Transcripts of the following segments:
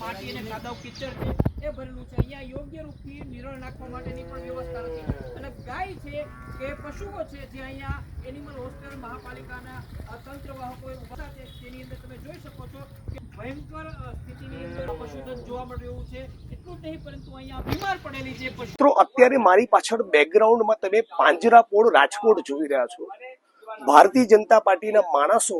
માટી અને કાદવ કિચડ છે, એ ભરેલું છે. અહીંયા યોગ્ય રૂપથી નિરણ નાખવા માટેની પણ વ્યવસ્થા નથી. અને ગાય છે, કે પશુઓ છે, જે અહીંયા એનિમલ હોસ્ટેલ મહાપાલિકાના તંત્ર વાહકો ઊભા છે, તેની અંદર તમે જોઈ શકો છો કે ભયંકર સ્થિતિની અંદર પશુધન જોવા મળી રહ્યું છે. એટલું નહીં, પરંતુ અહીંયા બીમાર પડેલી જે પશુ અત્યારે મારી પાછળ બેકગ્રાઉન્ડમાં તમે પાંજરાપોળ રાજકોટ જોઈ રહ્યા છો. ભારતીય જનતા પાર્ટીના માણસો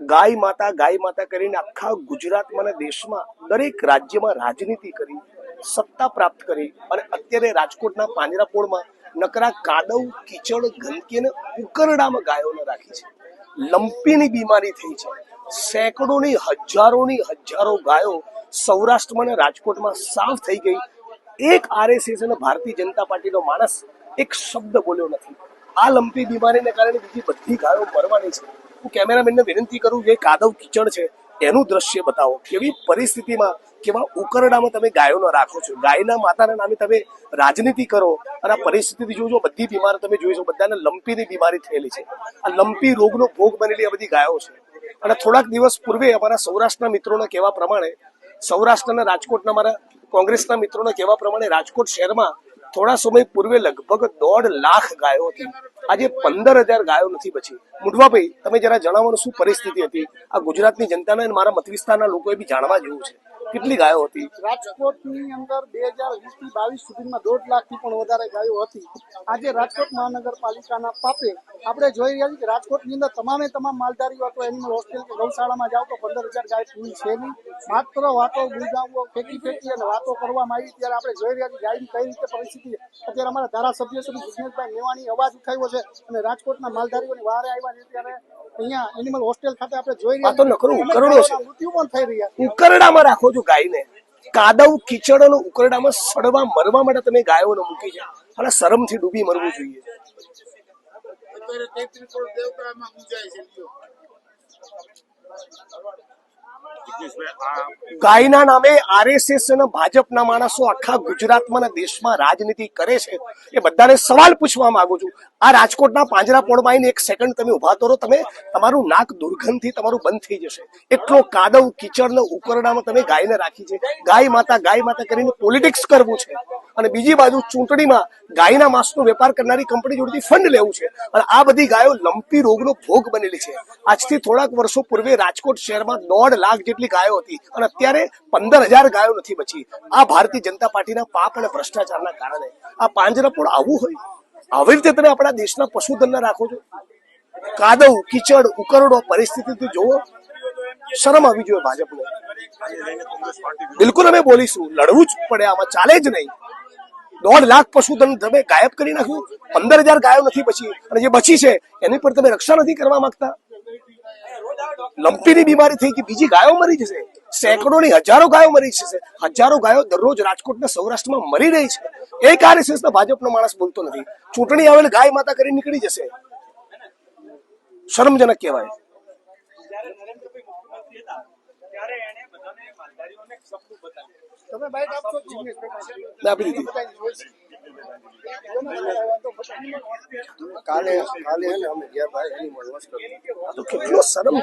ગાય માતા ગાય માતા કરીને આખા ગુજરાતમાં અને દેશમાં દરેક રાજ્યમાં રાજનીતિ કરી, સત્તા પ્રાપ્ત કરી અને અત્યારે રાજકોટના પાંજરાપોળમાં નકરા કાદવ, કીચડ, ગંદકી અને ઉકરડામાં ગાયોને રાખી છે. લંપીની બીમારી થઈ છે. સેંકડોની, હજારોની, હજારો ગાયો સૌરાષ્ટ્રમાં અને રાજકોટમાં સાફ થઈ ગઈ. એક આરએસએસ અને ભારતીય જનતા પાર્ટીનો માણસ એક શબ્દ બોલ્યો નથી. આ લંપી બીમારીને કારણે બીજી બધી ગાયો મરવાની છે. હું કેમેરામેનને વિનંતી કરું, જે કાદવ કિચડ છે એનું દ્રશ્ય બતાવો. કેવી પરિસ્થિતિમાં, કેવા ઉકરડામાં તમે ગાયોને રાખો છો? ગાયના માતાના નામે તમે રાજનીતિ કરો, અને આ પરિસ્થિતિ જોજો બધી બીમારી તમે જોઈશો બધાને લંપીની બીમારી થયેલી છે. આ લંપી રોગનો ભોગ બનેલી આ બધી ગાયો છે. અને થોડાક દિવસ પૂર્વે અમારા સૌરાષ્ટ્રના મિત્રોના કહેવા પ્રમાણે, સૌરાષ્ટ્રના રાજકોટના મારા કોંગ્રેસના મિત્રોના કહેવા પ્રમાણે રાજકોટ શહેરમાં થોડા સમય પૂર્વે લગભગ દોઢ લાખ ગાયો હતી. આજે પંદર હજાર ગાયો નથી બચી. મુઢવાભાઈ, તમે જરા જણાવવાનું શું પરિસ્થિતિ હતી? આ ગુજરાતની જનતાને અને મારા મત વિસ્તારના લોકોએ બી જાણવા જેવું છે. કેટલી ગાયો હતી? રાજકોટની અંદર બે હજાર વીસથી બાવીસ સુધીમાં દોઢ લાખથી પણ વધારે ગાયો હતી. આજે રાજકોટ મહાનગરપાલિકાના પાપે આપણે જોઈ રહ્યા છીએ કે રાજકોટની અંદર તમામે તમામ માલધારીઓ તો એનિમલ હોસ્ટેલ કે ગૌશાળામાં જાઓ તો પંદર હજાર ગાય પૂરી છે નહીં. માત્ર વાતો ગુંજાવો ફેંકી ફેંકી અને વાતો કરવામાં આવી ત્યારે આપણે જોઈ રહ્યા છીએ ગાયની કઈ રીતે પરિસ્થિતિ અત્યારે અમારા ધારાસભ્ય શ્રી જિગ્નેશભાઈ મેવાણી અવાજ ઉઠાવ્યો છે અને રાજકોટના માલધારીઓની વારે આવ્યા છે ત્યારે અહીંયા એનિમલ હોસ્ટેલ ખાતે આપણે જોઈ આ તો નકરું ઉકરડો છે. મૃત્યુ પણ થઈ રહ્યા ઉકરડામાં રાખો છો ગાયને કાદવ કીચડ અને ઉકરડામાં સડવા મરવા માટે તમે ગાયોને મૂકી છે અને શરમથી ડૂબી મરવું જોઈએ અત્યારે તેત્રીસ કરોડ દેવતામાં ગુંજાય છે લ્યો. જિગ્નેશભાઈ, આ ગાયના નામે આરએસએસ અને ભાજપના માણસો આખા ગુજરાતમાં અને દેશમાં રાજનીતિ કરે છે. એ બધાને સવાલ પૂછવા માંગુ છું. આ રાજકોટના પાંજરાપોળમાં આવીને એક સેકન્ડ તમે ઊભા તો તમે તમારું નાક દુર્ગંધથી તમારું બંધ થઈ જશે. એટલો કાદવ કીચડ ને ઉકરડામાં તમે ગાયને રાખી છે. ગાય માતા ગાય માતા કરીને પોલિટિક્સ કરવું છે. અને બીજી બાજુ ચૂંટણીમાં ગાયના માંસનો વેપાર કરનારી કંપની જોડેથી ફંડ લેવું છે. અને આ બધી ગાયો લંપી રોગનો ભોગ બનેલી છે. આજથી થોડાક વર્ષો પૂર્વે રાજકોટ શહેરમાં દોઢ લાખ જેટલી ગાયો હતી અને અત્યારે પંદર હજાર ગાયો નથી બચી. આ ભારતીય જનતા પાર્ટીના પાપ અને ભ્રષ્ટાચારના કારણે. આ પાંજરાપોળ આવું હોય? આવી રીતે તમે આપણા દેશના પશુધનને રાખો છો? કાદવ, કીચડ, ઉકરડો પરિસ્થિતિ જોવો શરમ આવી જોઈએ ભાજપને. બિલકુલ અમે બોલીશું. લડવું જ પડે, આમાં ચાલે જ નહીં. દોઢ લાખ પશુધન તમે ગાયબ કરી નાખ્યું. પંદર હજાર ગાયો નથી બચી. અને જે બચી છે, એની પર તમે રક્ષા નથી કરવા માંગતા. લંપીની બીમારી થઈ કે બીજી ગાયો મરી જશે. સેંકડો ની હજારો ગાયો મરી જશે. હજારો ગાયો દરરોજ રાજકોટના સૌરાષ્ટ્રમાં મરી રહી છે. એક આરએસએસ ના ભાજપનો માણસ બોલતો નથી. ચૂંટણી આવેલ ગાય માતા કરી નીકળી જશે. શરમજનક કહેવાય. તમે બાઈટ આપશો આપી દીધી. કાલે કાલે અમે ગયા ભાઈ એની મળવા તો કેટલો શરમ